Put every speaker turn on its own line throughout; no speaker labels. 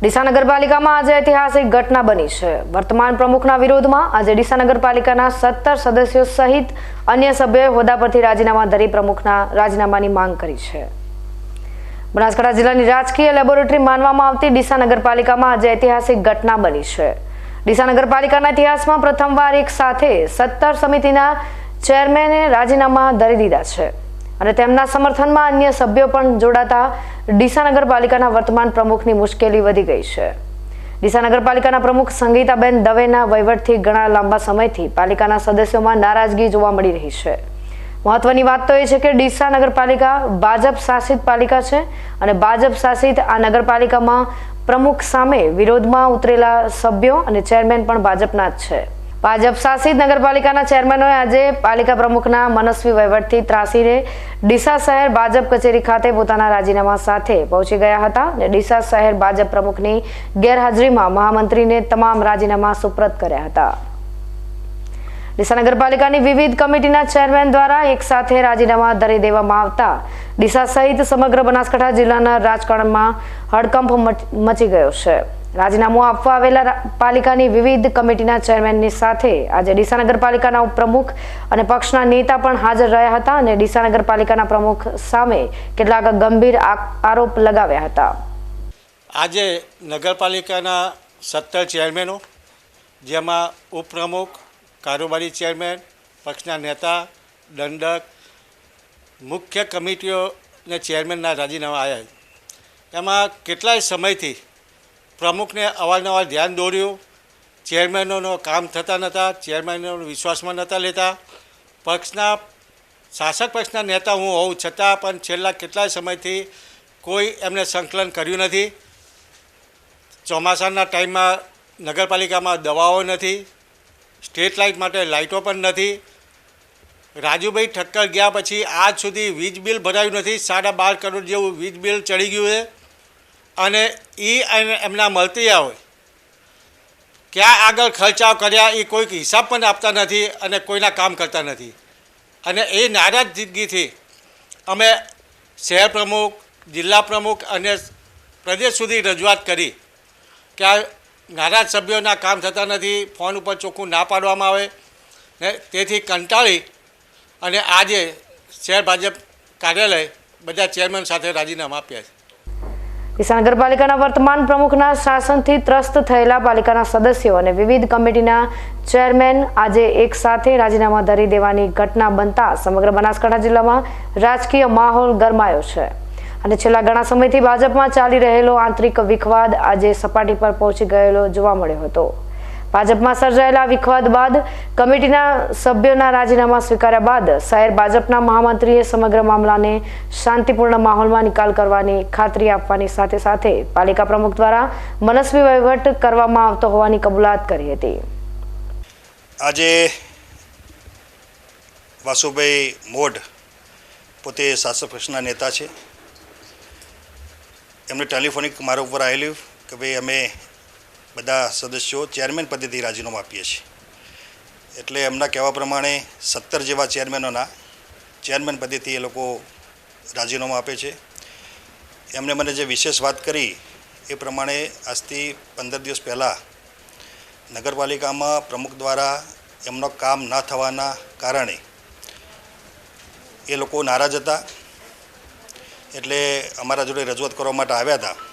ડીસા નગરપાલિકામાં આજે ઐતિહાસિક ઘટના બની છે. વર્તમાન પ્રમુખના વિરોધમાં આજે ડીસા નગરપાલિકાના સત્તર સદસ્યો સહિત અન્ય સભ્યોએ હોદ્દા પરથી રાજીનામા ધરી પ્રમુખના રાજીનામાની માંગ કરી છે. બનાસકાંઠા જિલ્લાની રાજકીય લેબોરેટરી માનવામાં આવતી ડીસા નગરપાલિકામાં આજે ઐતિહાસિક ઘટના બની છે. ડીસા નગરપાલિકાના ઇતિહાસમાં પ્રથમવાર એક સાથે સત્તર સમિતિના ચેરમેને રાજીનામા ધરી દીધા છે અને તેમના સમર્થનમાં અન્ય સભ્યો પણ જોડાતા ડીસા નગરપાલિકાના વર્તમાન પ્રમુખની મુશ્કેલી વધી ગઈ છે. ડીસા નગરપાલિકાના પ્રમુખ સંગીતાબેન દવેના વહીવટથી ઘણા લાંબા સમયથી પાલિકાના સદસ્યોમાં નારાજગી જોવા મળી રહી છે. મહત્વની વાત તો એ છે કે ડીસા નગરપાલિકા ભાજપ શાસિત પાલિકા છે અને ભાજપ શાસિત આ નગરપાલિકામાં પ્રમુખ સામે વિરોધમાં ઉતરેલા સભ્યો અને ચેરમેન પણ ભાજપના જ છે. ભાજપ શાસિત નગરપાલિકાના ચેરમેનોએ આજે પાલિકા પ્રમુખના મનસ્વી વહીવટથી ત્રાસીને ડીસા શહેર ભાજપ કચેરી ખાતે પોતાના રાજીનામા સાથે પહોંચી ગયા હતા અને ડીસા શહેર ભાજપ પ્રમુખની ગેરહાજરીમાં મહામંત્રીને તમામ રાજીનામા સુપ્રત કર્યા હતા. ડીસા નગરપાલિકાની વિવિધ કમિટીના ચેરમેન દ્વારા એક સાથે રાજીનામા ધરી દેવામાં આવતા ડીસા સહિત સમગ્ર બનાસકાંઠા જિલ્લાના રાજકારણમાં હડકંપ મચ- મચી ગયો છે. રાજીનામું આપવા આવેલા પાલિકાની વિવિધ કમિટીના ચેરમેનની સાથે આજે ડીસા નગરપાલિકાના ઉપપ્રમુખ અને પક્ષના નેતા પણ હાજર રહ્યા હતા અને ડીસા નગરપાલિકાના પ્રમુખ સામે કેટલાક ગંભીર આરોપ લગાવ્યા હતા.
આજે નગરપાલિકાના સત્તર ચેરમેનો, જેમાં ઉપપ્રમુખ, કારોબારી ચેરમેન, પક્ષના નેતા, દંડક, મુખ્ય કમિટીઓને ચેરમેનના રાજીનામા આવ્યા એમાં કેટલાય સમયથી પ્રમુખને અવારનવાર ધ્યાન દોર્યું. ચેરમેનોનો કામ થતા નહોતા ચેરમેનોનો વિશ્વાસમાં નહોતા લેતા. પક્ષના, શાસક પક્ષના નેતા હું હોઉં છતાં પણ છેલ્લા કેટલાય સમયથી કોઈ એમને સંકલન કર્યું નથી. ચોમાસાના ટાઈમમાં નગરપાલિકામાં દવાઓ નથી. સ્ટ્રીટ લાઇટ માટે લાઇટો પણ નથી. રાજુભાઈ ઠક્કર ગયા પછી આજ સુધી વીજ બિલ ભરાયું નથી. સાડા બાર કરોડ જેવું વીજ બિલ ચડી ગયું છે. અને એ એમના મળતી હોય ક્યાં આગળ ખર્ચાઓ કર્યા એ કોઈક હિસાબ પણ આપતા નથી અને કોઈના કામ કરતા નથી. અને એ નારાજગીથી અમે શહેર પ્રમુખ, જિલ્લા પ્રમુખ અને પ્રદેશ સુધી રજૂઆત કરી કે આ નારાજ સભ્યોના કામ થતા નથી, ફોન ઉપર ચોખ્ખું ના પાડવામાં આવે. ને તેથી કંટાળી અને આજે શહેર ભાજપ કાર્યાલય બધા ચેરમેન સાથે રાજીનામા આપ્યા છે.
ડીસા નગરપાલિકાના વર્તમાન પ્રમુખના શાસનથી ત્રસ્ત થયેલા પાલિકાના સદસ્યો અને વિવિધ કમિટીના ચેરમેન આજે એક સાથે રાજીનામા ધરી દેવાની ઘટના બનતા સમગ્ર બનાસકાંઠા જિલ્લામાં રાજકીય માહોલ ગરમાયો છે. અને છેલ્લા ઘણા સમયથી ભાજપમાં ચાલી રહેલો આંતરિક વિખવાદ આજે સપાટી પર પહોંચી ગયેલો જોવા મળ્યો હતો. ભાજપમાં સર્જાયેલા વિખવાદ બાદ કમિટીના સભ્યોના રાજીનામા સ્વીકાર્યા બાદ શહેર ભાજપના મહામંત્રીએ સમગ્ર મામલાને શાંતિપૂર્ણ માહોલમાં નિકાલ કરવાની ખાતરી આપવાની સાથે સાથે પાલિકા પ્રમુખ દ્વારા મનસ્વી વહીવટ કરવામાં આવતો હોવાની કબૂલાત કરી હતી.
આજે વાસુભાઈ મોઢ પોતે શાસક નેતા છે. એમને ટેલિફોનિક મારા ઉપર આવેલું કે ભાઈ અમે બધા સદસ્યો ચેરમેન પદેથી રાજીનામું આપીએ છીએ. એટલે એમના કહેવા પ્રમાણે સત્તર જેવા ચેરમેનોના ચેરમેન પદેથી એ લોકો રાજીનામું આપે છે. એમણે મને જે વિશેષ વાત કરી એ પ્રમાણે આજથી પંદર દિવસ પહેલાં નગરપાલિકામાં પ્રમુખ દ્વારા એમનો કામ ન થવાના કારણે એ લોકો નારાજ હતા. એટલે અમારા જોડે રજૂઆત કરવા માટે આવ્યા હતા.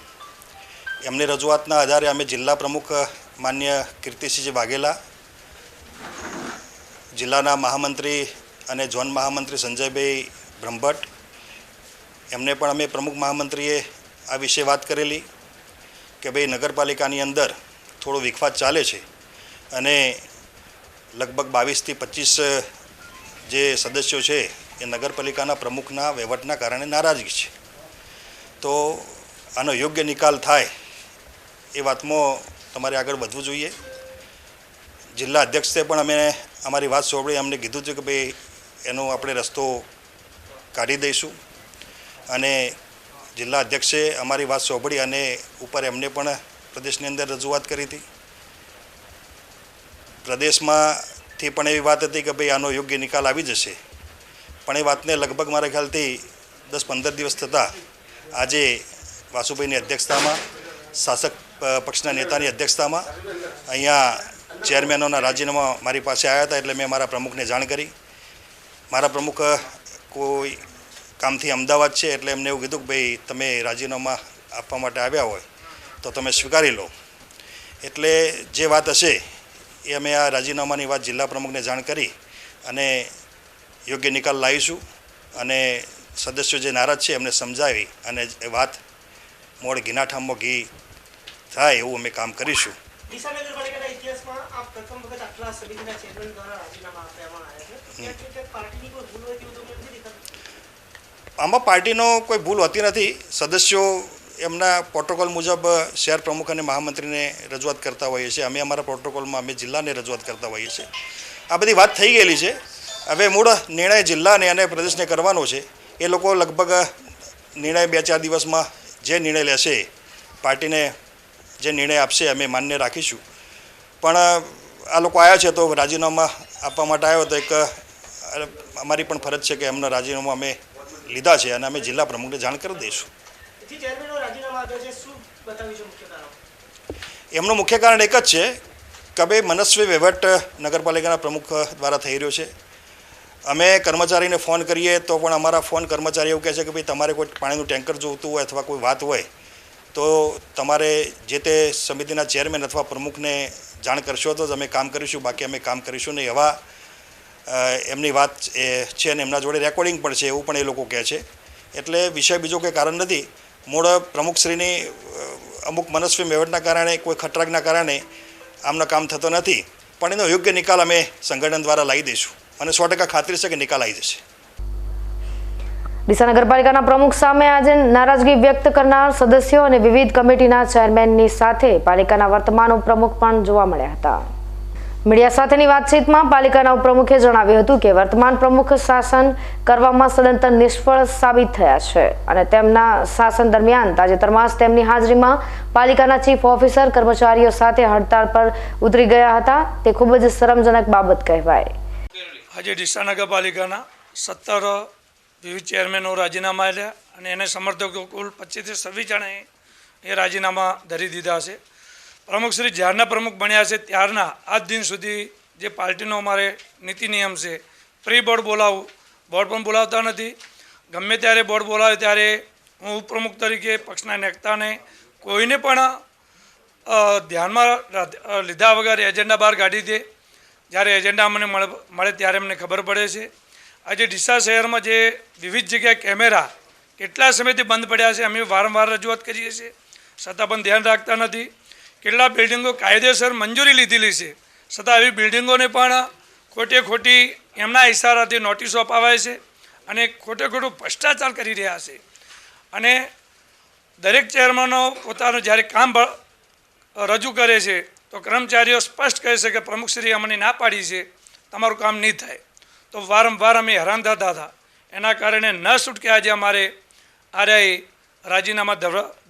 એમની રજૂઆતના આધારે અમે જિલ્લા પ્રમુખ માન્ય કીર્તિસિંહજી વાઘેલા, જિલ્લાના મહામંત્રી અને ઝોન મહામંત્રી સંજયભાઈ બ્રહ્મભટ્ટ, એમને પણ અમે પ્રમુખ મહામંત્રીએ આ વિશે વાત કરેલી કે ભાઈ નગરપાલિકાની અંદર થોડો વિખવાદ ચાલે છે અને લગભગ બાવીસથી પચીસ જે સદસ્યો છે એ નગરપાલિકાના પ્રમુખના વહીવટના કારણે નારાજગી છે. તો આનો યોગ્ય નિકાલ થાય એ વાતમાં તમારે આગળ વધવું જોઈએ. જિલ્લા અધ્યક્ષે પણ અમે અમારી વાત સાંભળી, અમને કીધું છે કે ભાઈ એનો આપણે રસ્તો કાઢી દઈશું. અને જિલ્લા અધ્યક્ષે અમારી વાત સાંભળી અને ઉપર એમને પણ પ્રદેશની અંદર રજૂઆત કરી હતી. પ્રદેશમાંથી પણ એવી વાત હતી કે ભાઈ આનો યોગ્ય નિકાલ આવી જશે. પણ એ વાતને લગભગ મારા ખ્યાલથી દસ પંદર દિવસ થતાં આજે વાસુભાઈની અધ્યક્ષતામાં શાસક પક્ષના નેતાની અધ્યક્ષતામાં અહીંયા ચેરમેનોના રાજીનામા મારી પાસે આવ્યા હતા એટલે મેં મારા પ્રમુખને જાણ કરી. મારા પ્રમુખ કોઈ કામથી અમદાવાદ છે એટલે એમને એવું કીધું કે ભાઈ, તમે રાજીનામા આપવા માટે આવ્યા હોય તો તમે સ્વીકારી લો. એટલે જે વાત હશે એ અમે આ રાજીનામાની વાત જિલ્લા પ્રમુખને જાણ કરી અને યોગ્ય નિકાલ લાવીશું અને સદસ્યો જે નારાજ છે એમને સમજાવી અને વાત મોડ ઘીનાઠામમાં ઘી થાય એવું અમે કામ કરીશું. આમાં પાર્ટીનો કોઈ ભૂલ હોતી નથી. સદસ્યો એમના પ્રોટોકોલ મુજબ શહેર પ્રમુખ અને મહામંત્રીને રજૂઆત કરતા હોઈએ છીએ. અમે અમારા પ્રોટોકોલમાં અમે જિલ્લાને રજૂઆત કરતા હોઈએ છીએ. આ બધી વાત થઈ ગયેલી છે. હવે મૂળ નિર્ણય જિલ્લાને અને પ્રદેશને કરવાનો છે. એ લોકો લગભગ નિર્ણય બે ચાર દિવસમાં જે નિર્ણય લેશે પાર્ટીને જે નિર્ણય આપશે અમે માન્ય રાખીશું. પણ આ લોકો આવ્યા છે તો રાજીનામા આપવા માટે આવ્યો તો એક અમારી પણ ફરજ છે કે એમનો રાજીનામું અમે લીધા છે અને અમે જિલ્લા પ્રમુખને જાણ કરી દઈશું. એમનું મુખ્ય કારણ એક જ છે કે ભાઈ મનસ્વી વહીવટ નગરપાલિકાના પ્રમુખ દ્વારા થઈ રહ્યો છે. અમે કર્મચારીને ફોન કરીએ તો પણ અમારા ફોન કર્મચારી એવું કહે છે કે ભાઈ તમારે કોઈ પાણીનું ટેન્કર જોઈતું હોય અથવા કોઈ વાત હોય, તો તમારે જે તે સમિતિના ચેરમેન અથવા પ્રમુખને જાણ કરશો તો જ અમે કામ કરીશું, બાકી અમે કામ કરીશું નહીં. એવા એમની વાત એ છે અને એમના જોડે રેકોર્ડિંગ પણ છે એવું પણ એ લોકો કહે છે. એટલે વિષય બીજો કોઈ કારણ નથી. મૂળ પ્રમુખશ્રીની અમુક મનસ્વી મેવટના કારણે, કોઈ ખટરાગના કારણે આમનો કામ થતો નથી. પણ એનો યોગ્ય નિકાલ અમે સંગઠન દ્વારા લાવી દઈશું. અને સો ટકા ખાતરી છે કે નિકાલ આવી જશે.
ડીસા નગરપાલિકાના પ્રમુખ સામે આજે નારાજગી વ્યક્ત કરનાર સદસ્યો અને વિવિધ કમિટીના ચેરમેનની સાથે પાલિકાના વર્તમાન ઉપપ્રમુખ પણ જોવા મળ્યા હતા. મીડિયા સાથેની વાતચીતમાં પાલિકાના ઉપપ્રમુખે જણાવ્યું હતું કે વર્તમાન પ્રમુખ શાસન કરવામાં સદંતર નિષ્ફળ સાબિત થયા છે અને તેમના શાસન દરમિયાન તાજેતરમાં તેમની હાજરીમાં પાલિકાના ચીફ ઓફિસર કર્મચારીઓ સાથે હડતાળ પર ઉતરી ગયા હતા. તે ખૂબ જ શરમજનક બાબત કહેવાય.
આજે ડીસા નગરપાલિકાના સત્તર વિવિધ ચેરમેનો રાજીનામા આપ્યા અને એને સમર્થકો કુલ પચીસથી છવ્વીસ જણાએ એ રાજીનામા ધરી દીધા છે. પ્રમુખ શ્રી જ્યારના પ્રમુખ બન્યા છે ત્યારના આજ દિન સુધી જે પાર્ટીનો અમારે નીતિ નિયમ છે, પ્રી બોર્ડ બોલાવું, બોર્ડ પણ બોલાવતા નથી. ગમે ત્યારે બોર્ડ બોલાવે ત્યારે હું ઉપપ્રમુખ તરીકે પક્ષના નેતાને કોઈને પણ ધ્યાનમાં લીધા વગર એજન્ડા બહાર કાઢી દે. જ્યારે એજન્ડા અમને મળે ત્યારે અમને ખબર પડે છે. આજે ડીસા શહેરમાં જે વિવિધ જગ્યાએ કેમેરા કેટલા સમયથી બંધ પડ્યા છે, અમે વારંવાર રજૂઆત કરીએ છીએ. છતાં પણ ધ્યાન રાખતા નથી. કેટલા બિલ્ડિંગો કાયદેસર મંજૂરી લીધેલી છે. છતાં આવી બિલ્ડિંગોને પણ ખોટે ખોટી એમના ઇશારાથી નોટિસો અપાવાય છે અને ખોટે ખોટું ભ્રષ્ટાચાર કરી રહ્યા છે. અને દરેક ચેરમેનો પોતાનું જ્યારે કામ રજૂ કરે છે તો કર્મચારીઓ સ્પષ્ટ કહે છે કે પ્રમુખશ્રી અમને ના પાડી છે તમારું કામ નહીં થાય. તો વારંવાર અમે હેરાન થતા હતા. એના કારણે ન છૂટકે આજે અમારે આર્યાએ રાજીનામા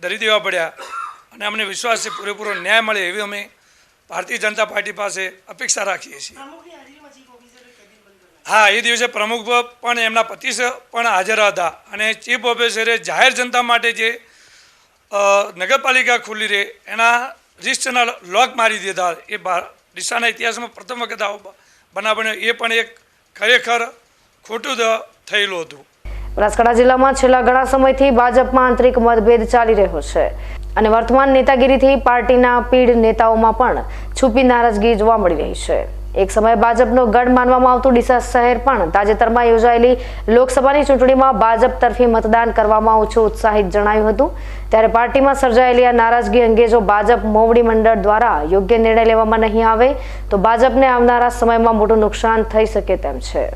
ધરી દેવા પડ્યા અને અમને વિશ્વાસ છે પૂરેપૂરો ન્યાય મળે એવી અમે ભારતીય જનતા પાર્ટી પાસે અપેક્ષા રાખીએ છીએ. હા એ દિવસે પ્રમુખ પણ એમના પતિ પણ હાજર હતા અને ચીફ ઓફિસરે જાહેર જનતા માટે જે નગરપાલિકા ખુલ્લી રહે એના રિસ્ટના લોક મારી દીધા. એ ડીસાના ઇતિહાસમાં પ્રથમ વખત આવો બનાવ બન્યો. એ પણ એક ખરેખર ખોટું થયેલું હતું.
બનાસકાંઠા જિલ્લામાં છેલ્લા ઘણા સમયથી ભાજપમાં આંતરિક મતભેદ ચાલી રહ્યો છે. અને વર્તમાન નેતાગીરીથી પાર્ટીના પીઢ નેતાઓમાં પણ છુપી નારાજગી જોવા મળી રહી છે. એક સમયે ભાજપનો ગઢ માનવામાં આવતું ડીસા શહેર પણ તાજેતરમાં યોજાયેલી લોકસભાની ચૂંટણીમાં ભાજપ તરફી મતદાન કરવામાં ઓછું ઉત્સાહિત જણાયું હતું. ત્યારે પાર્ટીમાં સર્જાયેલી આ નારાજગી અંગે જો ભાજપ મોવડી મંડળ દ્વારા યોગ્ય નિર્ણય લેવામાં નહીં આવે, તો ભાજપને આવનારા સમયમાં મોટું નુકસાન થઈ શકે તેમ છે.